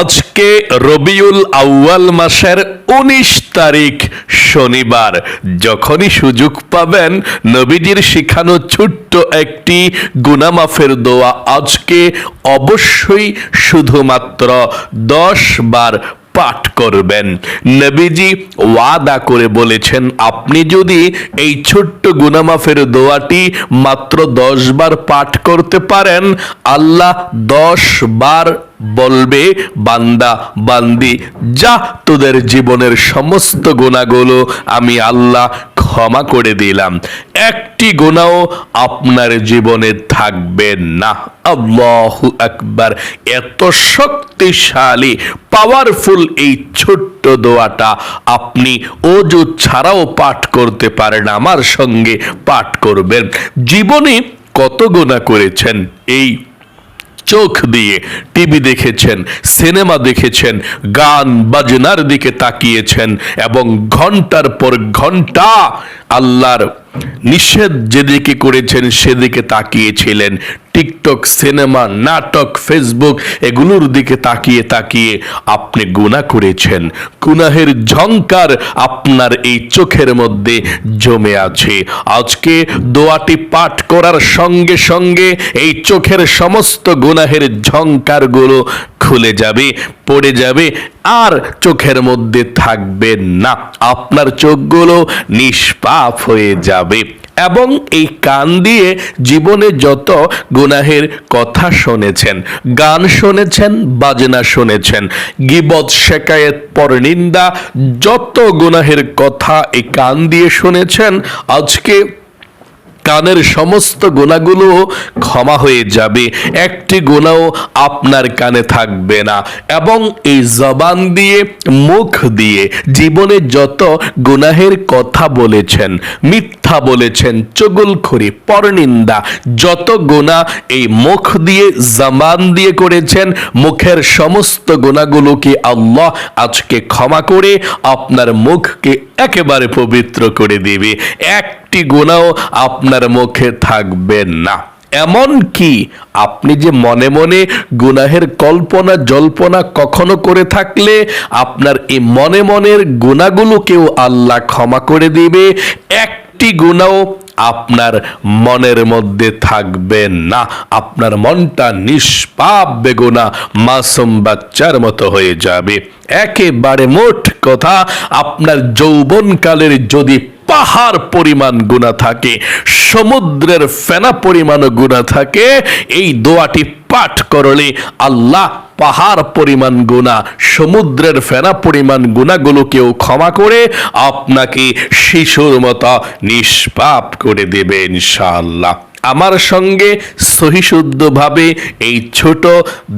আজকে রবিউল আউয়াল মাসের উনিশ তারিখ শনিবার। যখনই সুযোগ পাবেন, নবীজির শিখানো ছোট্ট একটি গুনামাফের দোয়া আজকে অবশ্যই শুধুমাত্র দশ বার পাঠ করবেন। নবীজি ওয়াদা করে বলেছেন, আপনি যদি এই ছোট্ট গুনামাফের দোয়াটি মাত্র দশ বার পাঠ করতে পারেন, আল্লাহ দশ বার বলবে, বান্দা, বান্দি, যা তোদের জীবনের সমস্ত গোনাগুলো আমি আল্লাহ ক্ষমা করে দিলাম। একটি গোনাও আপনার জীবনে থাকবে না। আল্লাহু আকবার। এত শক্তিশালী পাওয়ারফুল এই ছোট্ট দোয়াটা আপনি অজু ছাড়াও পাঠ করতে পারেন, আমার সঙ্গে পাঠ করবেন। জীবনে কত গোনা করেছেন? এই চোখ দিয়ে টিভি দেখেছেন, সিনেমা দেখেছেন, গান বাজনার দিকে তাকিয়েছেন এবং ঘণ্টার পর ঘণ্টা আল্লাহর নিষেধ যেদিকে করেছেন সেদিকে তাকিয়েছিলেন। টিকটক, সিনেমা, নাটক, ফেসবুক, এগুলোর দিকে তাকিয়ে তাকিয়ে আপনি গুণা করেছেন। গুনাহের ঝংকার আপনার এই চোখের মধ্যে জমে আছে। আজকে দোয়াটি পাঠ করার সঙ্গে সঙ্গে এই চোখের সমস্ত গুনাহের ঝংকারগুলো খুলে যাবে, পড়ে যাবে, আর চোখের মধ্যে থাকবে না। আপনার চোখগুলো নিষ্পাপ হয়ে যাবে। এবং এই কান দিয়ে জীবনে যত গুনাহের কথা শুনেছেন, গান শুনেছেন, বাজনা শুনেছেন, গিবত শেকায়েত পরনিন্দা যত গুনাহের কথা এই কান দিয়ে শুনেছেন, আজকে কানের সমস্ত গুণাগুলো ক্ষমা হয়ে যাবে। একটি গোনাও আপনার কানে থাকবে না। এবং এই জবান দিয়ে, মুখ দিয়ে জীবনে যত গুনাহের কথা বলেছেন, মিথ্যা বলেছেন চগুলখড়ি পরনিন্দা, যত গোনা এই মুখ দিয়ে, জবান দিয়ে করেছেন, মুখের সমস্ত গোনাগুলোকে আল্লাহ আজকে ক্ষমা করে আপনার মুখকে একেবারে পবিত্র করে দিবে। একটি গুণাও আপনার মুখে থাকবে না। এমন কি আপনি যে মনে মনে গুনাহের কল্পনা, জল্পনা কখনো করে থাকলে আপনার এই মনে মনের গুণাগুলোকেও আল্লাহ ক্ষমা করে দিবে। একটি গুণাও আপনার মনের মধ্যে থাকবে না। আপনার মনটা নিষ্পাপ বেগুনা, মাসুম বাচ্চার মতো হয়ে যাবে। একেবারে মোট কথা, আপনার যৌবনকালের যদি পাহাড় পরিমাণ গুণা থাকে, সমুদ্রের ফেনা পরিমাণ গুণা থাকে, এই দোয়াটি পাঠ করলে আল্লাহ পাহাড় পরিমাণ গুণা, সমুদ্রের ফেনা পরিমাণ গুণাগুলোকেও ক্ষমা করে আপনাকে শিশুর মতো নিষ্পাপ করে দেবে ইনশাআল্লাহ। আমার সঙ্গে সহিশুদ্ধভাবে এই ছোট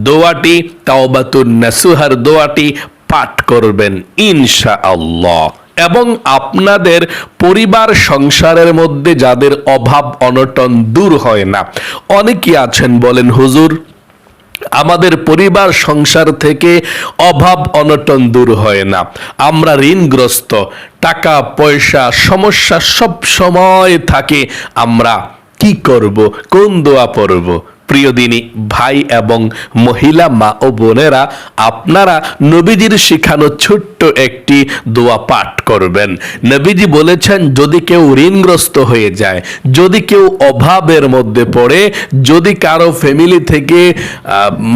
দোয়াটি, তাওবাতুন নাসুহার দোয়াটি পাঠ করবেন ইনশা আল্লাহ এবং আপনাদের পরিবার সংসারের মধ্যে যাদের অভাব, অনটন দূর হয় না। অনেকেই আছেন বলেন, হুজুর, আমাদের পরিবার সংসার থেকে অভাব, অনটন দূর হয় না। আমরা ঋণগ্রস্ত, টাকা, পয়সা, সমস্যা সব সময় থাকে। আমরা কি করব? কোন দোয়া পড়ব? প্রিয় দিনী, ভাই এবং মহিলা মা ও বোনেরা, আপনারা নবীজির শিখানো ছোট্ট একটি দোয়া পাঠ করবেন। নবীজি বলেছেন, যদি কেউ ঋণগ্রস্ত হয়ে যায়, যদি কেউ অভাবের মধ্যে পড়ে, যদি কারও ফ্যামিলি থেকে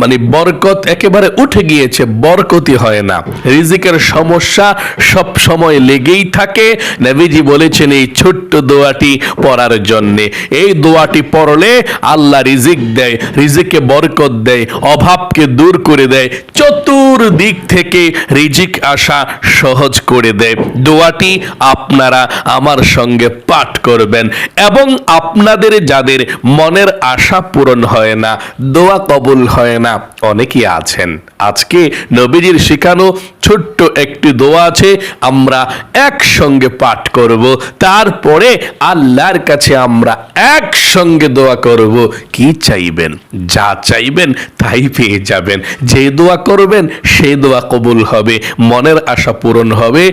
মানে বরকত একেবারে উঠে গিয়েছে, বরকতি হয় না। রিজিকের সমস্যা সব সময় লেগেই থাকে। নবীজি বলেছেন, এই ছোট্ট দোয়াটি পড়ার জন্যে। এই দোয়াটি পড়লে আল্লাহ রিজিক দেয় রিজিককে বরকত দেয় অভাবকে দূর করে দেয় চতুর্দিক থেকে রিজিক আসা সহজ করে দেয়। দোয়াটি আপনারা আমার সঙ্গে পাঠ করবেন এবং আপনাদের যাদের মনের আশা পূরণ হয় না, দোয়া কবুল হয় না, অনেকেই আছেন। আজকে নবীজির শেখানো ছোট্ট একটি দোয়া আছে, আমরা একসঙ্গে পাঠ করব। তারপরে আল্লাহর কাছে আমরা একসঙ্গে দোয়া করব। কি চাইবেন? যা চাইবেন তাই পেয়ে যাবেন। যে দোয়া করবেন, সেই দোয়া কবুল হবে, মনের আশা পূরণ হবে,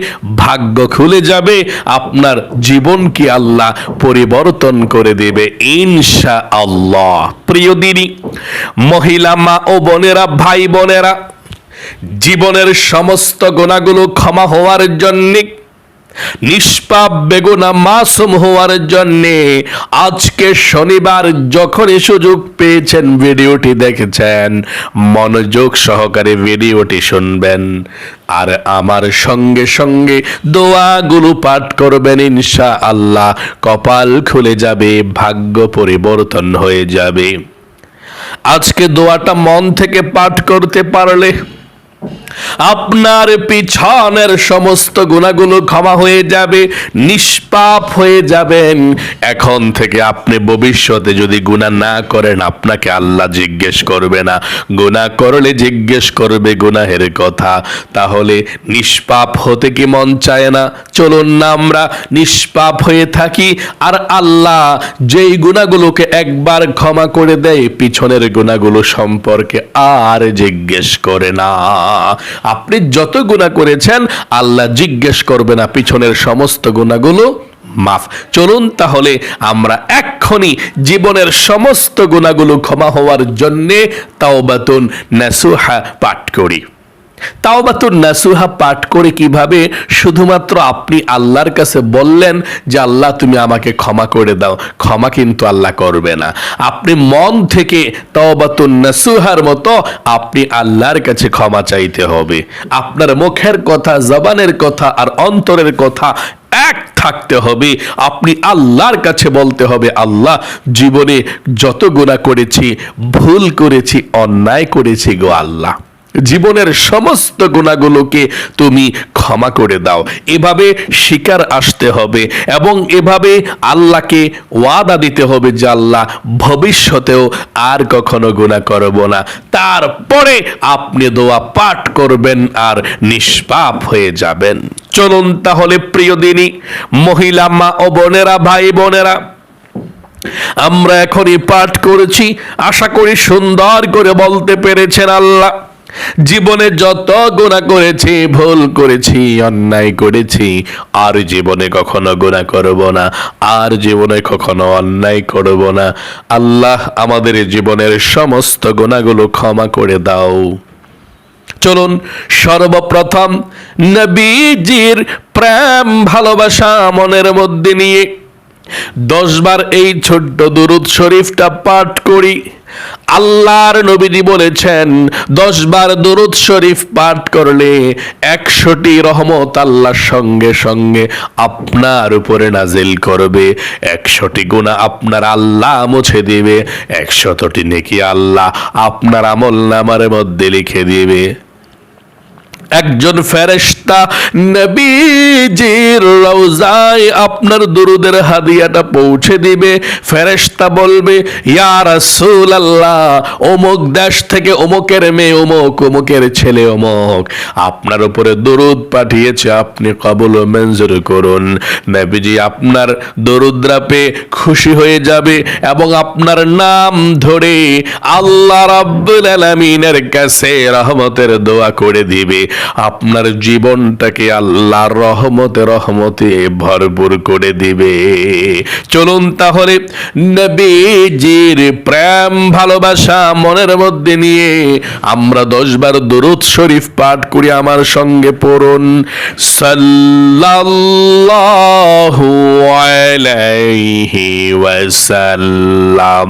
ভাগ্য খুলে যাবে, আপনার জীবন কি আল্লাহ পরিবর্তন করে দেবে ইনশা আল্লাহ প্রিয় দিদি, মহিলা মা ও বোনেরা, ভাই বোনেরা, জীবনের সমস্ত গোনাগুলো ক্ষমা হওয়ার জন্যে নিষ্পাপ বেগুনা মাসুম হওয়ার জন্যে আজকে শনিবার যখনই সুযোগ পেয়েছেন ভিডিওটি দেখেছেন, মনোযোগ সহকারে ভিডিওটি শুনবেন। আর আমার সঙ্গে সঙ্গে দোয়াগুলো পাঠ করবেন ইনশা আল্লাহ কপাল খুলে যাবে, ভাগ্য পরিবর্তন হয়ে যাবে। আজকে দোয়াটা মন থেকে পাঠ করতে পারলে আপনার পিছনের সমস্ত গুণাগুলো ক্ষমা হয়ে যাবে, নিষ্পাপ হয়ে যাবেন। এখন থেকে আপনি ভবিষ্যতে যদি গুণা না করেন, আপনাকে আল্লাহ জিজ্ঞেস করবে না। গুণা করলে জিজ্ঞেস করবে গুনাহের কথা। তাহলে নিষ্পাপ হতে কি মন চায় না? চলুন না আমরা নিষ্পাপ হয়ে থাকি। আর আল্লাহ যেই গুণাগুলোকে একবার ক্ষমা করে দেয়, পিছনের গুণাগুলো সম্পর্কে আর জিজ্ঞেস করে না। আপনি যত গুণা করেছেন, আল্লাহ জিজ্ঞেস করবে না পিছনের সমস্ত গুণাগুলো মাফ? চলুন তাহলে আমরা এক্ষুনি জীবনের সমস্ত গুণাগুলো ক্ষমা হওয়ার জন্যে তাওবাতুন নাসুহা পাঠ করি। তাওবাতুন নাসুহা পাঠ করে কীভাবে শুধুমাত্র আপনি আল্লাহর কাছে বললেন যে, আল্লাহ, তুমি আমাকে ক্ষমা করে দাও। ক্ষমা কিন্তু আল্লাহ করবে না। আপনি মন থেকে তাওবাতুন নাসুহার মতো আপনি আল্লাহর কাছে ক্ষমা চাইতে হবে। আপনার মুখের কথা, জবানের কথা আর অন্তরের কথা এক থাকতে হবে। আপনি আল্লাহর কাছে বলতে হবে, আল্লাহ, জীবনে যত গুণা করেছি, ভুল করেছি, অন্যায় করেছি গো আল্লাহ। জীবনের সমস্ত গুণাগুলোকে তুমি ক্ষমা করে দাও। এভাবে শিকার আসতে হবে এবং এভাবে আল্লাহকে ওয়াদা দিতে হবে যে আল্লাহ ভবিষ্যতেও আর কখনো গুণা করব না। তারপরে আপনি দোয়া পাঠ করবেন আর নিষ্পাপ হয়ে যাবেন। চলুন তাহলে প্রিয় দিনী, মহিলা মা ও বোনেরা, ভাই বোনেরা, আমরা এখনই পাঠ করেছি। আশা করি সুন্দর করে বলতে পেরেছেন আল্লাহ। জীবনে যত গোনা করেছি, ভুল করেছি, অন্যায় করেছি, আর জীবনে কখনো গোনা করব না, আর জীবনে কখনো অন্যায় করব না। আল্লাহ আমাদের জীবনের সমস্ত গুণাগুলো ক্ষমা করে দাও। চলুন, সর্বপ্রথম নবীজির প্রেম, ভালোবাসা, মনের মধ্যে নিয়ে দশবার এই ছোট্ট দুরুদ শরীফটা পাঠ করি। আল্লাহর নবীজি বলেছেন দশ বার দরুদ শরীফ পাঠ করলে একশোটি রহমত আল্লাহর সঙ্গে সঙ্গে আপনার উপরে নাজিল করবে। একশোটি গুণা আপনার আল্লাহ মুছে দিবে। একশতটি নেকি আল্লাহ আপনার আমল নামার মধ্যে লিখে দিবে। একজন ফেরেশতা নবীজির রওজায় আপনার দুরুদের হাদিয়াটা পৌঁছে দিবে। ফেরেশতা বলবে, ইয়া রাসূলুল্লাহ, অমুক দেশ থেকে অমুকের মেয়ে, অমুক অমুকের ছেলে, অমুক। আপনার উপরে দরুদ পাঠিয়েছে, আপনি কবল ও মঞ্জুর করুন। নবীজি আপনার দরুদরা পেয়ে খুশি হয়ে যাবে এবং আপনার নাম ধরে আল্লাহ রাব্বুল আলামিনের কাছে রহমতের দোয়া করে দিবে। আপনার জীবনটাকে আল্লাহর রহমতে রহমতে ভরপুর করে দিবে। চলুন তাহলে নবীজির প্রেম, ভালোবাসা মনের মধ্যে নিয়ে আমরা দশ দশবার দরুদ শরীফ পাঠ করি। আমার সঙ্গে পড়ুন, সাল্লাল্লাহু আলাইহি ওয়াসাল্লাম।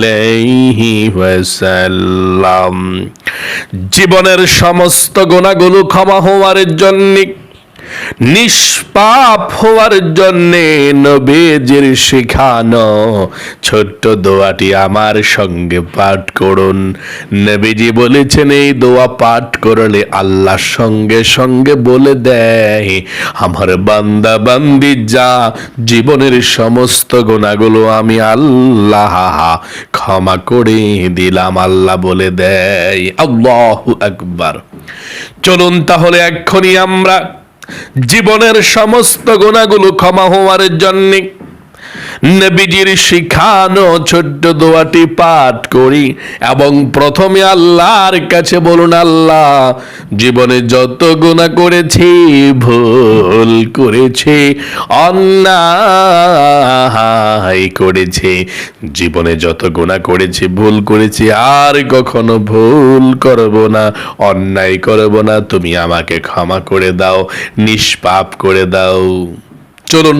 আলাইহি ওয়াসাল্লাম। জীবনের সমস্ত গুণাগুলো ক্ষমা হওয়ার জন্যে নিষ্পাপ হওয়ার জন্যে নবীজির শিখানো ছোট্ট দোয়াটি আমার সঙ্গে পাঠ করুন। নবীজি বলেছেন, এই দোয়া পাঠ করলে আল্লাহ সঙ্গে সঙ্গে বলে দেয়, আমার বান্দা বান্দি যা জীবনের সমস্ত গুণাগুলো আমি আল্লাহ ক্ষমা করে দিলাম। আল্লাহ বলে দেয়, আল্লাহু আকবার। চলুন তাহলে এক্ষুনি আমরা জীবনের সমস্ত গুণাগুলো ক্ষমা হওয়ার জন্যে। নবীজির শিখানো ছোট্ট দোয়াটি পাঠ করি এবং প্রথমে আল্লাহর কাছে বলুন, আল্লাহ, জীবনে যত গুণা করেছি, ভুল করেছি, অন্যায় করেছি, জীবনে যত গুণা করেছি, ভুল করেছি, আর কখনো ভুল করব না, অন্যায় করব না, তুমি আমাকে ক্ষমা করে দাও, নিষ্পাপ করে দাও। চলুন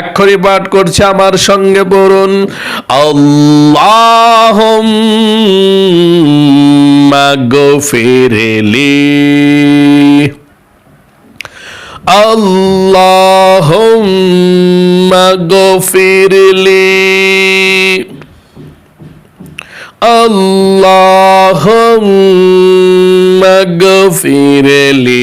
এক্ষরি পাঠ করছে আমার সঙ্গে পড়ুন। আল্লাহ গফিরলি আল্লাহ গফিরলি আল্লাহ গফিরলি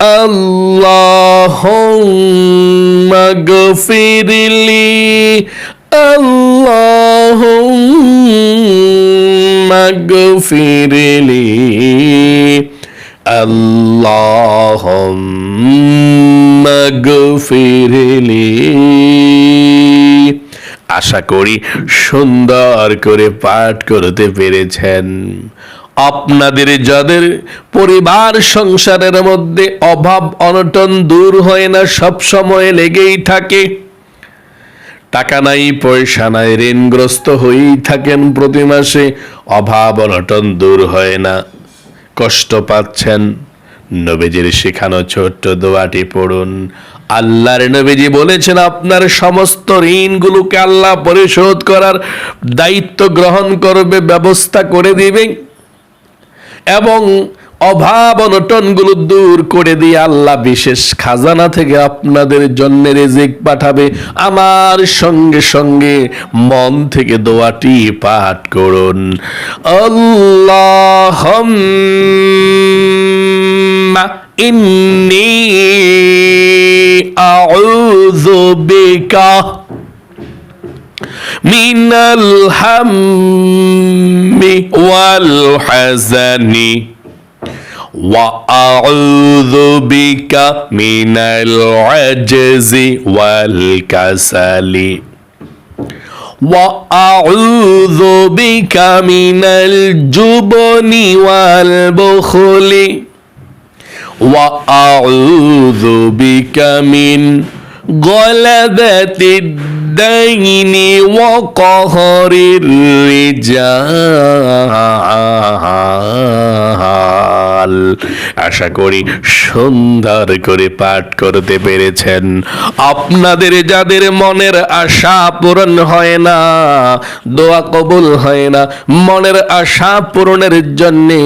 اللهم اغفر لي اللهم اغفر لي اللهم اغفر لي আশা করি সুন্দর করে পাঠ করতে পেরেছেন আপনাদের যাদের পরিবার সংসারের মধ্যে অভাব অনটন দূর হয় না, সব সময় লেগেই থাকে। টাকা নাই, পয়সা নাই, ঋণগ্রস্ত হয়েই থাকেন প্রতি মাসে, অভাব অনটন দূর হয় না। কষ্ট পাচ্ছেন, নবীজির শেখানো ছোট্ট দোয়াটি পড়ুন। আল্লাহর নবীজি বলেছেন, আপনার সমস্ত ঋণগুলোকে আল্লাহ পরিশোধ করার দায়িত্ব গ্রহণ করবে, ব্যবস্থা করে দিবে। এবং অভাব অনটনগুলো দূর করে দিয়ে আল্লাহ বিশেষ খাজানা থেকে আপনাদের জন্য রেজিক পাঠাবে। আমার সঙ্গে সঙ্গে মন থেকে দোয়াটি পাঠ করুন। আল্লাহ ইন্নি আউযু বিকা من الهم والحزن. وأعوذ بك من العجز والكسل. وأعوذ بك من الجبن والبخل. وأعوذ بك من غلبة الدين وقهر الرجال আশা করি সুন্দর করে পাঠ করতে পেরেছেন আপনাদের যাদের মনের আশা পূরণ হয় না দোয়া কবুল হয় না মনের আশা পূরণের জন্যে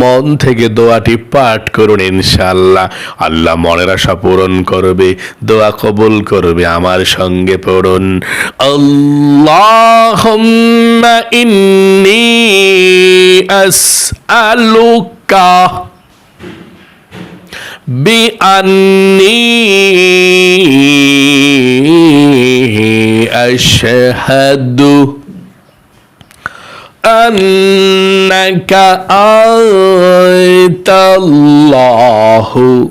মন থেকে দোয়াটি পাঠ করুন ইনশাআল্লাহ আল্লাহ মনের আশা পূরণ করবে দোয়া কবুল কবুল করবে আমার সঙ্গে পড়ুন আল্লাহুম্মা ইন্নী আসআলুকা بأني أشهد أنك أنت الله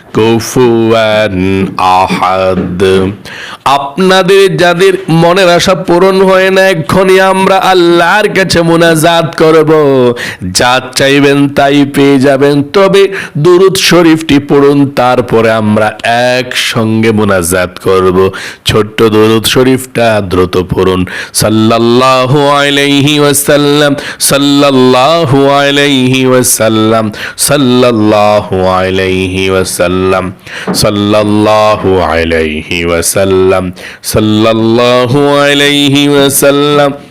كفوا أحد. আপনাদের যাদের মনের আশা পূরণ হয় না, এক্ষুনি আমরা আল্লাহর কাছে মোনাজাত করব। যা চাইবেন তাই পেয়ে যাবেন। তবে দুরুদ শরীফটি পড়ুন, তারপরে আমরা একসঙ্গে মোনাজাত করব। ছোট্ট দুরুদ শরীফটা দ্রুত পড়ুন। সাল্লাল্লাহু আলাইহি ওয়াসাল্লাম, সাল্লাল্লাহু আলাইহি ওয়াসাল্লাম, সাল্লাল্লাহু আলাইহি ওয়াসাল্লাম, সাল্লাল্লাহু আলাইহি ওয়াসাল্লাম। সাল্লাল্লাহু আলাইহি ওয়াসাল্লাম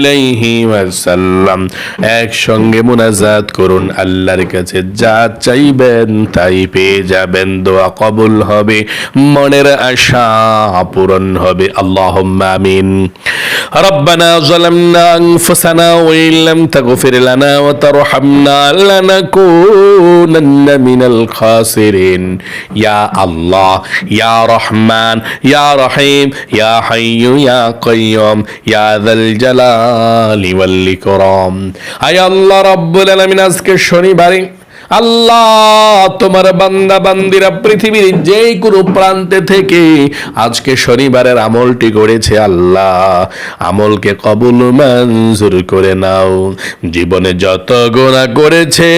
ওয়াসাল্লাম একসঙ্গে মুনাজাত করুন আল্লাহর কাছে যা চাইবেন তাই পেয়ে যাবেন দোয়া কবুল হবে মনের আশা পূরণ হবে আল্লাহুম্মা আমিন ربنا ظلمنا أنفسنا وإن لم تغفر لنا وترحمنا لنكونن من الخاسرين يا الله يا رحمن يا رحيم يا حي يا قيوم يا ذا الجلال জালালি আল্লাহ রব্বুল আলমিন আজকে শনিবারে আল্লাহ, তোমার বান্দা বান্দিরা পৃথিবীর যে কোনো প্রান্তে থেকে আজকে শনিবারের আমলটি করেছে আল্লাহ। আমলকে কবুল মঞ্জুর করে নাও। জীবনে যত গোনা করেছে,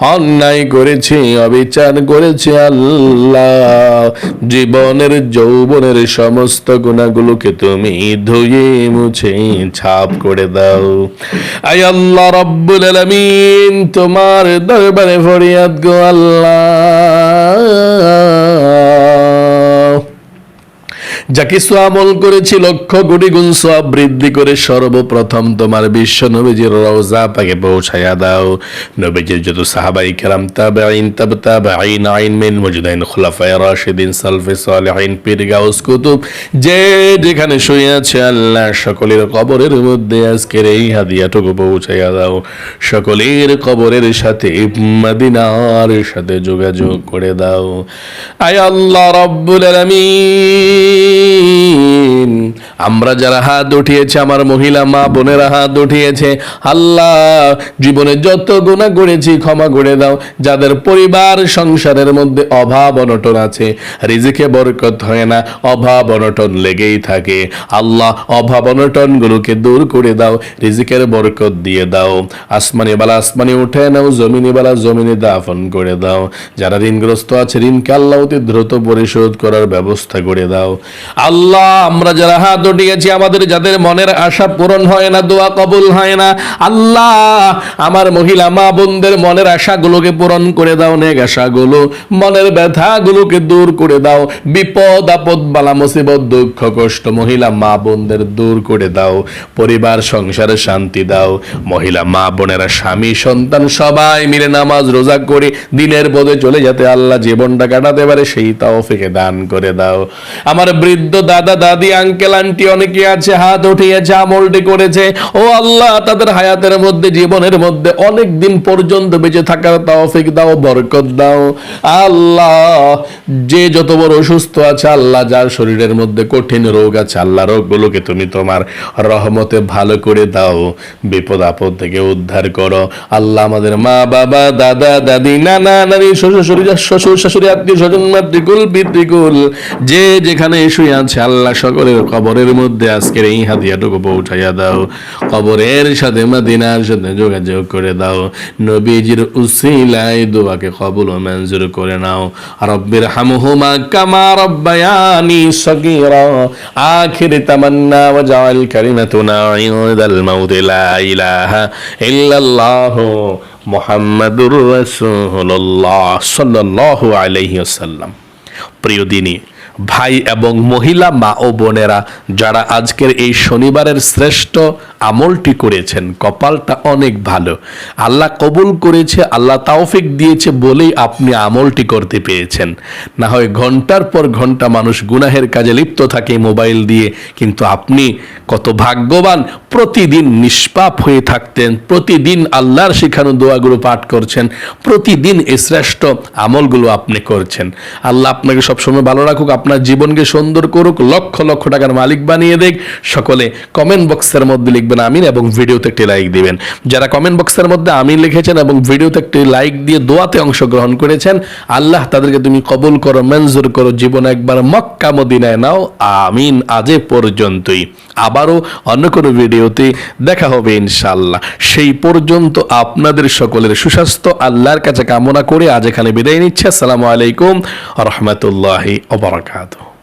অন্যায় করেছে, অবিচার করেছে আল্লাহ। জীবনের, যৌবনের সমস্ত গুণাগুলোকে তুমি ধুয়ে মুছে, ছাপ করে দাও। আয় আল্লাহ রব্বুল আলামিন, তোমার দরবারে ফরিয়াদ গো আল্লাহ। যা কিছু আমল করেছি, লক্ষ কোটি গুণ সব বৃদ্ধি করে সর্বপ্রথম তোমার বিশ্ব নবীজির রওজা পাকে পৌঁছায়া দাও। নবীজির যত সাহাবাই কেরাম তাবে আইন তাব তাবেঈন, আইন আইন মিন মুজদাইন খুলাফায়ে রাশিদিন, সালফে সালেহিন পীর গাউস কুতুব, যে যেখানে শুয়ে আছে আল্লাহ, সকলের কবরের মধ্যে আজকের এই হাদিয়াটুকু পৌঁছাইয়া দাও। সকলের কবরের সাথে মদিনার সাথে যোগাযোগ করে দাও। আয় আল্লাহ রব্বুল আলামিন। আমরা যারা হাত উঠিয়েছে, আমার মহিলা মা বোনেরা হাত উঠিয়েছে, আল্লাহ জীবনে যত গুণা করেছি ক্ষমা করে দাও। যাদের পরিবার সংসারের মধ্যে অভাব অনটন আছে, রিজিকে বরকত হয় না, অভাব অনটন লেগেই থাকে। আল্লাহ অভাব অনটন গুলোকে দূর করে দাও, রিজিকের বরকত দিয়ে দাও। আসমানি বালা আসমানি উঠে নাও, জমিনি বালা জমিনে দাফন করে দাও। যারা ঋণগ্রস্ত আছে, ঋণকে আল্লাহ অতি দ্রুত পরিশোধ করার ব্যবস্থা করে দাও। আল্লাহ, আমরা যারা হাত উঠিয়েছি, আমাদের যাদের মনের আশা পূরণ হয় না, দোয়া কবুল হয় না, আল্লাহ, আমার মহিলা মা বোনদের মনের আশাগুলোকে পূরণ করে দাও, নেক আশাগুলো, মনের ব্যথাগুলোকে দূর করে দাও, বিপদ, আপদ, বালা, মুসিবত, দুঃখ, কষ্ট, মহিলা মা বোনদের দূর করে দাও, পরিবার, সংসারে শান্তি দাও, মহিলা মা বোনেরা, স্বামী, সন্তান, সবাই মিলে নামাজ, রোজা করে, দিনের পদে চলে যাতে আল্লাহ জীবনটা কাটাতে পারে, সেই তাওফিকে দান করে দাও। আমার বৃদ্ধ বৃদ্ধ দাদা, দাদি আঙ্কেল আন্টি অনেকে আছে, হাত উঠিয়েছে, আমলটি করেছে। ও আল্লাহ, তাদের হায়াতের মধ্যে, জীবনের মধ্যে অনেক দিন পর্যন্ত বেঁচে থাকার তৌফিক দাও, বরকত দাও। আল্লাহ, যে যত বড় অসুস্থ আছে, আল্লাহ যার শরীরের মধ্যে কঠিন রোগ আছে, আল্লাহ রোগগুলোকে তুমি তোমার রহমতে ভালো করে দাও। বিপদ আপদ থেকে উদ্ধার করো। আল্লাহ আমাদের মা, বাবা, দাদা, দাদি, নানা, নানি, শ্বশুর শ্বশুর শাশুড়ি আত্মীয়, স্বজন, মাতৃকুল, পিতৃকুল, যে যেখানে শুয়ে আছে, আল্লাহ সকলের কবরের মধ্যে আজকের এই হাতিয়াটুকু পৌঁছাইয়া দাও। কবরের সাথে মাদিনার সাথে যোগাযোগ করে দাও। নবীজির উসিলাই দোয়াকে কবুল মঞ্জুর করে নাও। রব্বির হামহুমা কামা রব্বায়ানি সগীরা। আখির তামান্না ওয়া জাআল কালিমাতুনা ইনদাল মাউত লা ইলাহা ইল্লাল্লাহ মুহাম্মাদুর সাল্লাল্লাহু আলাইহি ওয়াসাল্লাম। প্রিয় দিনী ভাই এবং মহিলা মা ও বোনেরা, যারা আজকের এই শনিবারের শ্রেষ্ঠ আমলটি করেছেন, কপালটা অনেক ভালো। আল্লাহ কবুল করেছে, আল্লাহ তাওফিক দিয়েছে বলেই আপনি আমলটি করতে পেরেছেন না হয় ঘণ্টার পর ঘণ্টা মানুষ গুনাহের কাজে লিপ্ত থাকে মোবাইল দিয়ে, কিন্তু আপনি কত ভাগ্যবান, প্রতিদিন নিষ্পাপ হয়ে থাকতেন, প্রতিদিন আল্লাহর শেখানো দোয়াগুলো পাঠ করছেন, প্রতিদিন এই শ্রেষ্ঠ আমলগুলো আপনি করছেন। আল্লাহ আপনাকে সবসময় ভালো রাখুক আপনার জীবনকে সুন্দর করুক, লক্ষ লক্ষ টাকার মালিক বানিয়ে দেখ সকলে কমেন্ট বক্সের মধ্যে লিখবেন আমিন এবং ভিডিওতে একটি লাইক দিবেন। যারা কমেন্ট বক্সের মধ্যে আমিন লিখেছেন এবং ভিডিওতে একটি লাইক দিয়ে দোয়াতে অংশগ্রহণ করেছেন, আল্লাহ তাদেরকে তুমি কবুল করো, মঞ্জুর করো, জীবনে একবার মক্কা মদিনায় নাও। আমিন আজে পর্যন্তই। আবারও অন্য কোনো ভিডিওতে দেখা হবে ইনশাল্লাহ সেই পর্যন্ত আপনাদের সকলের সুস্বাস্থ্য, আল্লাহর কাছে কামনা করে আজ এখানে বিদায় নিচ্ছে। আসসালামু আলাইকুম রহমতুল্লাহি Jato.